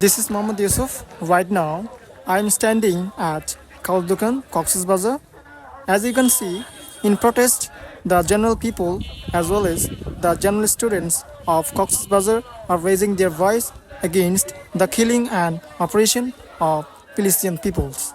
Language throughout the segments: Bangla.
This is Mohammad Yusuf. Right now, I am standing at Kaldukan, Cox's Bazar. As you can see, in protest, the general people as well as the general students of Cox's Bazar are raising their voice against the killing and oppression of Palestinian peoples.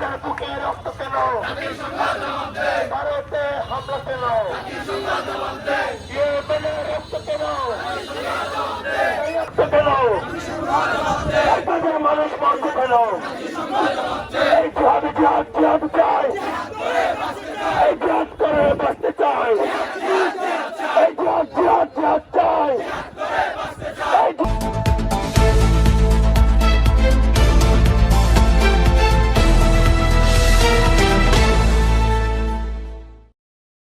যাদের বুকে রক্ত কেন? ভারতে হামলা কেন? রক্ত কেন? রক্ত কেন? মানুষ মরতে কেন? এই জিহাদ জিহাদ জিহাদ চাই। এই জিহাদ করে বাঁচতে চাই। এই